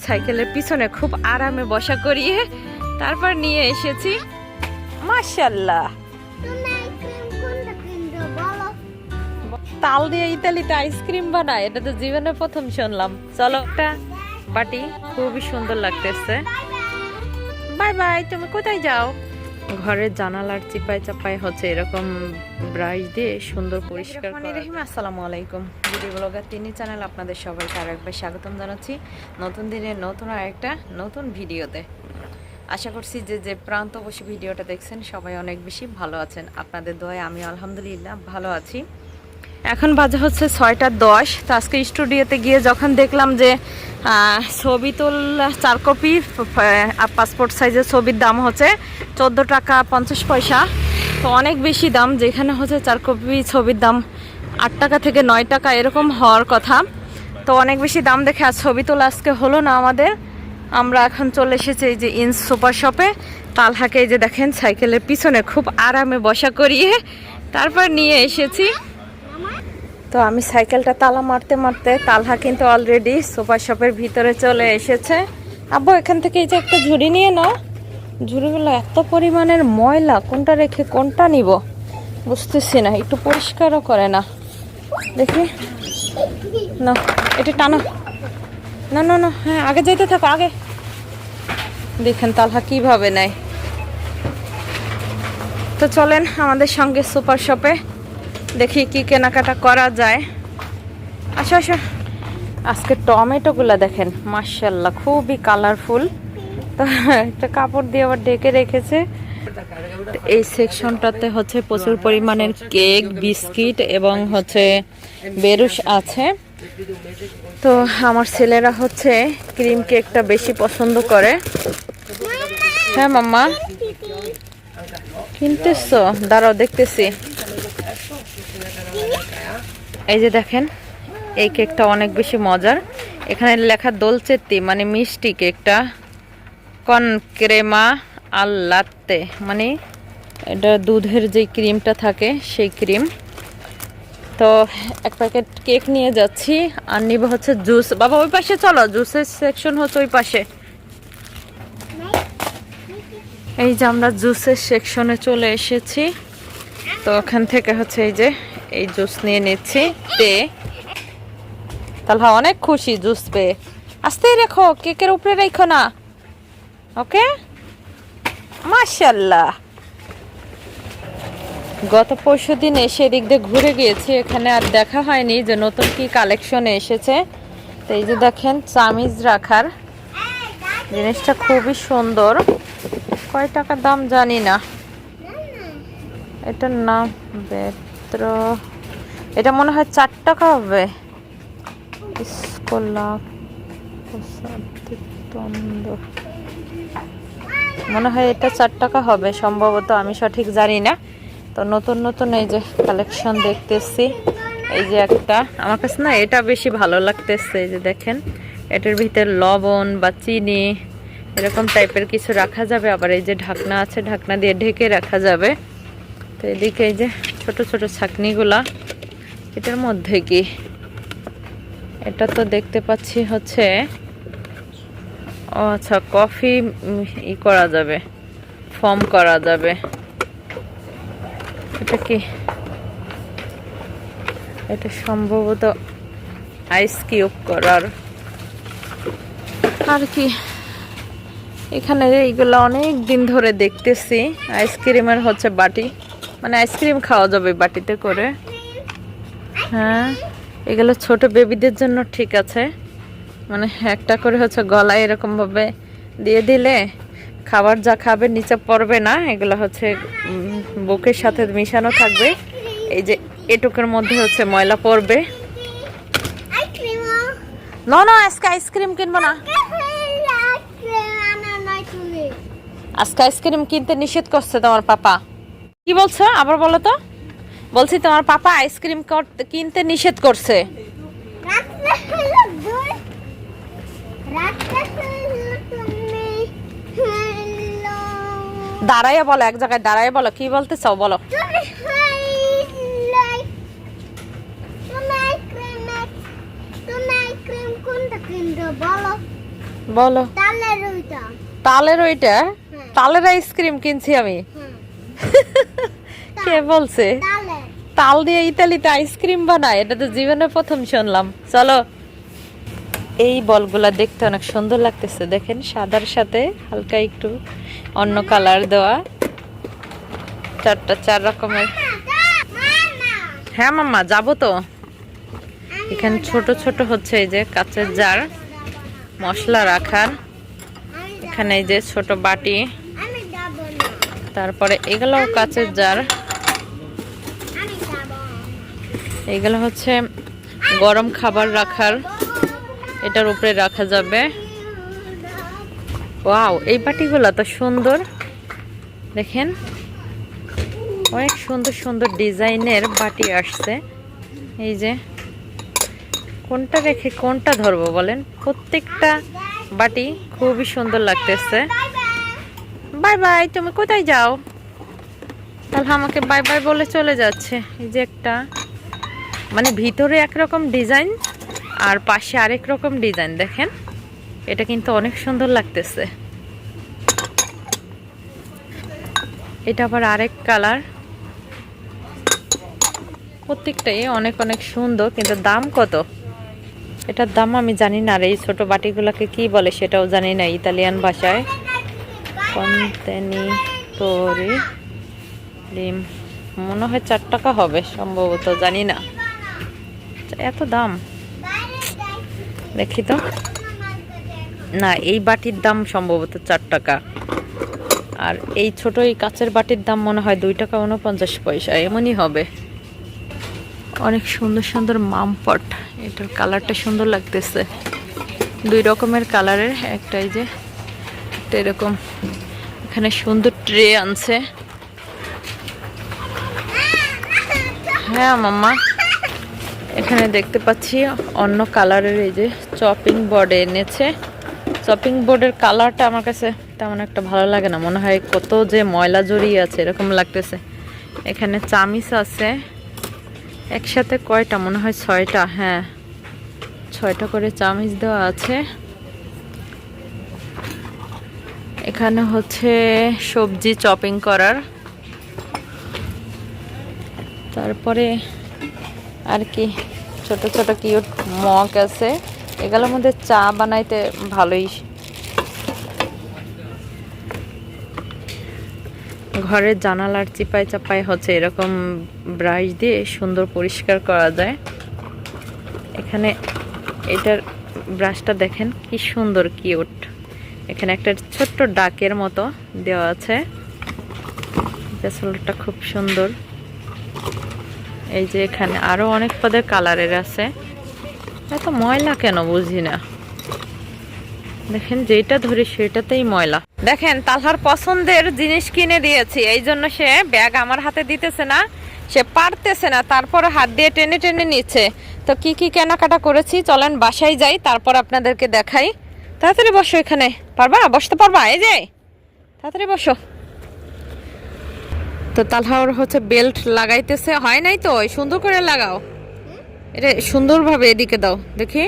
সাইকেলের পিছনে খুব আরামে বসা করিয়ে তারপর নিয়ে এসেছি। বলো তাল দিয়ে ইতালিতে আইসক্রিম বানায়, এটা তো জীবনে প্রথম শুনলাম। চলো একটা বাটি খুবই সুন্দর লাগতেছে। বাই বাই, তুমি কোথায় যাও? ঘরের জানালার চিপাই চাপাই হচ্ছে এরকম ব্রাশ দিয়ে সুন্দর পরিষ্কার রহিম আসসালামু আলাইকুম। ভিডিও ব্লগার তিনি চ্যানেল আপনাদের সবাইকে আর একবার স্বাগতম জানাচ্ছি। নতুন দিনের নতুন আর একটা নতুন ভিডিওতে। আশা করছি যে যে প্রান্ত বসে ভিডিওটা দেখছেন সবাই অনেক বেশি ভালো আছেন। আপনাদের দোয়ায় আমি আলহামদুলিল্লাহ ভালো আছি। এখন বাজে হচ্ছে ছয়টা দশ। তো আজকে স্টুডিওতে গিয়ে যখন দেখলাম যে ছবি তোলা চার কপি পাসপোর্ট সাইজের ছবির দাম হচ্ছে চোদ্দ টাকা পঞ্চাশ পয়সা। তো অনেক বেশি দাম, যেখানে হচ্ছে চার কপি ছবির দাম আট টাকা থেকে নয় টাকা এরকম হওয়ার কথা। তো অনেক বেশি দাম দেখে আর ছবি তোলা আজকে হলো না আমাদের। আমরা এখন চলে এসেছি এই যে ইন্স সুপার শপে। তালহাকে এই যে দেখেন, সাইকেলের পিছনে খুব আরামে বসা করিয়ে তারপর নিয়ে এসেছি। তো আমি সাইকেলটা তালা মারতে মারতে তালহা কিন্তু অলরেডি সুপার শপের ভিতরে চলে এসেছে। আব্বু, এখান থেকে এই যে একটা ঝুড়ি নিয়ে নাও। ঝুড়িগুলো এত পরিমাণের ময়লা, কোনটা রেখে কোনটা নিব? বুঝতেছি না, একটু পরিষ্কারও করে না। দেখি। না এটা টানো। না না না হ্যাঁ আগে যেতে থাকো, আগে। দেখেন তালহা কীভাবে নেয়। তো চলেন আমাদের সঙ্গে সুপার শপে। দেখি কি কেনাকাটা করা যায়। আসো আসো। আজকে টমেটোগুলো দেখেন মার্শাল্লাহ খুবই কালারফুল তো একটা কাপড় দিয়ে আবার ডেকে রেখেছে। এই সেকশনটাতে হচ্ছে প্রচুর পরিমাণের কেক, বিস্কিট এবং হচ্ছে বেরুস আছে। তো আমার ছেলেরা হচ্ছে ক্রিম কেকটা বেশি পছন্দ করে। হ্যাঁ মাম্মা। কিনতেছো? দাঁড়াও, দেখতেছি। এই যে দেখেন, এই কেকটা অনেক বেশি মজার। এখানে লেখা দোলচেত্তি মানে মিষ্টি কেকটা। কন ক্রেমা লাত্তে মানে এটা দুধের যে ক্রিমটা থাকে, সেই ক্রিম। তো এক প্যাকেট কেক নিয়ে যাচ্ছি, আর নিব হচ্ছে জুস। বাবা, ওই পাশে চলো, জুসের সেকশন হচ্ছে ওই পাশে। এই যে আমরা জুসের সেকশনে চলে এসেছি। তো ওখান থেকে হচ্ছে এই যে এই জুস নিয়ে নিচ্ছি পেয়ে তাহলে অনেক খুশি জুস পেয়ে। আস্তেই রেখো, কেকের উপরে রেখো না। ওকে? মাশাল্লাহ। গত পরশু দিন এসে এদিক দিয়ে ঘুরে গিয়েছি, এখানে আর দেখা হয়নি যে নতুন কি কালেকশনে এসেছে। তো এই যে দেখেন, চামিজ রাখার জিনিসটা খুবই সুন্দর। কয় টাকা দাম জানি না। এটার নাম বেত্র এটা মনে হয় চার টাকা হবে। মনে হয় এটা চার টাকা হবে, সম্ভবত আমি সঠিক জানি না। তো নতুন নতুন এই যে কালেকশন দেখতেছি, এই যে একটা। আমার কাছে না এটা বেশি ভালো লাগতেছে, এই যে দেখেন, এটার ভিতরে লবণ বা চিনি, এরকম টাইপের কিছু রাখা যাবে, আবার এই যে ঢাকনা আছে, ঢাকনা দিয়ে ঢেকে রাখা যাবে। তো এদিকে এই যে ছোট ছোট ছাকনিগুলা। এটার মধ্যে কি? এটা তো দেখতে পাচ্ছি হচ্ছে আচ্ছা কফি ই করা যাবে, ফর্ম করা যাবে। এটা কি? এটা সম্ভবত আইস কিউব করার। আর কি? এখানে এইগুলো অনেক দিন ধরে দেখতেছি, আইসক্রিমের হচ্ছে বাটি। মানে আইসক্রিম খাওয়া যাবে বাটিতে করে। হ্যাঁ এগুলো ছোট বেবিদের জন্য ঠিক আছে। মানে একটা করে হচ্ছে গলায় এরকম ভাবে দিয়ে দিলে খাবার যা খাবে নিচে পড়বে না, এগুলো হচ্ছে বুকের সাথে মিশানো থাকবে। এই যে এটুকের মধ্যে হচ্ছে ময়লা পড়বে। না না, আজকে আইসক্রিম কিনবো না। আজকে আইসক্রিম কিনতে নিষেধ করছে তোমার পাপা। কি বলছো? আবার বলো তো। বলছি তোমার পাপা আইসক্রিম কিনতে নিষেধ করছে। দাঁড়াইয়া বলো এক জায়গায় দাঁড়াইয়া বলো কি বলতে চাও বলো। আইসক্রিম আইসক্রিম বলো। তালের ওইটা। তালের ওইটা? হ্যাঁ। তালের আইসক্রিম কিনছি আমি। হুম কে বলছে? তাল। দিয়ে ইতালিতে আইসক্রিম বানায় এটা তো জীবনে প্রথম শুনলাম। চলো। এই বলগুলা দেখতে অনেক সুন্দর লাগতেছে দেখেন সাদার সাথে হালকা একটু অন্য কালার দেওয়া। চারটা চার রকমের। হ্যাঁ মাম্মা যাব তো। এখানে ছোট ছোট হচ্ছে এই যে কাচের জার মশলা রাখার। এখানে এই যে ছোট বাটি। তারপরে এগুলোও কাচের জার। এগুলো হচ্ছে গরম খাবার রাখার, এটার উপরে রাখা যাবে। ওয়াও, এই বাটিগুলো তো সুন্দর। দেখেন, অনেক সুন্দর সুন্দর ডিজাইনের বাটি আসছে। এই যে, কোনটা রেখে কোনটা ধরবো বলেন? প্রত্যেকটা বাটি খুবই সুন্দর লাগতেছে। বাই বাই, তুমি কোথায় যাও? তাহলে আমাকে বাই বাই বলে চলে যাচ্ছে। এই যে একটা মানে ভিতরে একরকম ডিজাইন আর পাশে আরেক রকম ডিজাইন, দেখেন? এটা কিন্তু অনেক সুন্দর লাগতেছে। এটা আবার আরেক কালার। প্রত্যেকটাই অনেক অনেক সুন্দর, কিন্তু দাম কত? এটার দাম আমি জানি না আর এই ছোট বাটিগুলোকে কি বলে সেটাও জানি না, ইতালিয়ান ভাষায়। কন্টেনিটোরি ডিম। মনে হয় চার টাকা হবে, সম্ভবত, জানি না। এত দাম? দেখি তো। না, এই বাটির দাম সম্ভবত চার টাকা। আর এই ছোট, এই কাচের বাটির দাম মনে হয় দুই টাকা উনপঞ্চাশ পয়সা, এমনই হবে। অনেক সুন্দর সুন্দর মামপট। এটার কালারটা সুন্দর লাগতেছে। দুই রকমের কালারের, একটাই যে একটা এরকম। এখানে সুন্দর ট্রে আনছে। হ্যাঁ মাম্মা। এখানে দেখতে পাচ্ছি অন্য কালারের এই যে চপিং বোর্ডে এনেছে। চপিং বোর্ডের কালারটা আমার কাছে তেমন একটা ভালো লাগে না। মনে হয় কত যে ময়লা জড়িয়ে আছে, এরকম লাগতেছে। এখানে চামিচ আছে। একসাথে কয়টা? মনে হয় ছয়টা। হ্যাঁ ছয়টা করে চামিচ দেওয়া আছে। এখানে হচ্ছে সবজি চপিং করার। তারপরে আর কি, ছোট ছোট কিউট মগ আছে। এগুলোর মধ্যে চা বানাইতে ভালোই। ঘরের জানালার চিপাই চাপাই হচ্ছে এরকম ব্রাশ দিয়ে সুন্দর পরিষ্কার করা যায়। এখানে এটার ব্রাশটা দেখেন কি সুন্দর, কিউট। এখানে একটা ছোট্ট ডাকের মতো দেওয়া আছে। পেছলটা খুব সুন্দর। এই যে এখানে আরও অনেক পদের কালারের আছে। এত ময়লা কেন বুঝি না? দেখেন যেটা ধরি সেটাতেই ময়লা। দেখেন, তালহার পছন্দের জিনিস কিনে দিয়েছি। এই জন্য সে ব্যাগ আমার হাতে দিতেছে না, সে পারতেছে না। তারপরে হাত দিয়ে টেনে টেনে নিচ্ছে। তো কি কি কেনাকাটা করেছি? চলেন বাসায় যাই, তারপর আপনাদেরকে দেখাই। তাড়াতাড়ি বসো এখানে। পারবা? বসতে পারবা? এই যে। তাড়াতাড়ি বসো। তো তালহা ওর হচ্ছে বেল্ট লাগাইতেছে। হয় নাই তো? সুন্দর করে লাগাও। এটা সুন্দরভাবে এদিকে দাও। দেখি।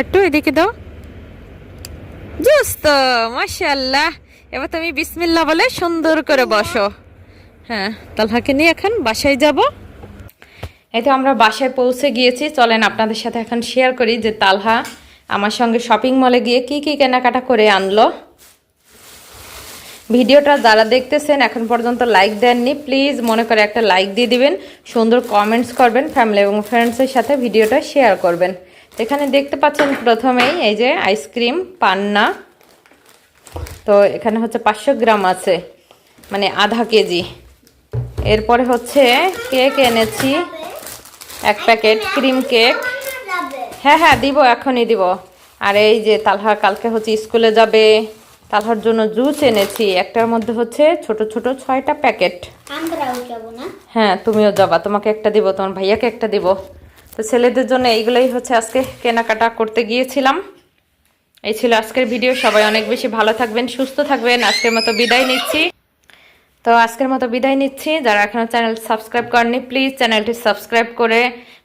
একটু এদিকে দাও। জুস্ত মাশাল্লাহ এবার তুমি বিসমিল্লাহ বলে সুন্দর করে বসো। হ্যাঁ তালহাকে নিয়ে এখন বাসায় যাব। তো আমরা বাসায় পৌঁছে গিয়েছি। চলেন আপনাদের সাথে এখন শেয়ার করি যে তালহা আমার সঙ্গে শপিং মলে গিয়ে কি কি কেনাকাটা করে আনলো। ভিডিওটা যারা দেখতেছেন, এখন পর্যন্ত লাইক দেননি প্লিজ মনে করে একটা লাইক দিয়ে দিবেন, সুন্দর কমেন্টস করবেন ফ্যামিলি এবং ফ্রেন্ডসের সাথে ভিডিওটা শেয়ার করবেন। এখানে দেখতে পাচ্ছেন প্রথমেই এই যে আইসক্রিম পান্না। তো এখানে হচ্ছে পাঁচশো গ্রাম আছে মানে আধা কেজি। এরপরে হচ্ছে কেক এনেছি। এক প্যাকেট ক্রিম কেক। হ্যাঁ হ্যাঁ দিব এখনই দিব। আর এই যে তালহা কালকে হচ্ছে স্কুলে যাবে তালহার জন্য জুস এনেছি। একটার মধ্যে হচ্ছে ছোট ছোট ছয়টা প্যাকেট। হ্যাঁ তুমিও যাবা তোমাকে একটা দিব তোমার ভাইয়াকে একটা দিব। তো ছেলেদের জন্য এইগুলোই হচ্ছে আজকে কেনাকাটা করতে গিয়েছিলাম। এই ছিল আজকের ভিডিও। সবাই অনেক বেশি ভালো থাকবেন সুস্থ থাকবেন। আজকের মতো বিদায় নিচ্ছি। তো আজকের মতো বিদায় নিচ্ছি। যারা এখনও চ্যানেল সাবস্ক্রাইব করেনি প্লিজ চ্যানেলটি সাবস্ক্রাইব করে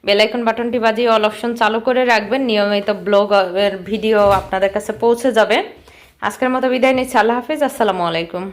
বেলাইকন বাটনটি বাজিয়ে অল অপশন চালু করে রাখবেন। নিয়মিত ব্লগের ভিডিও আপনাদের কাছে পৌঁছে যাবে। আজকের মতো বিদায় নিচ্ছি। আল্লাহ হাফিজ। আসসালামু আলাইকুম।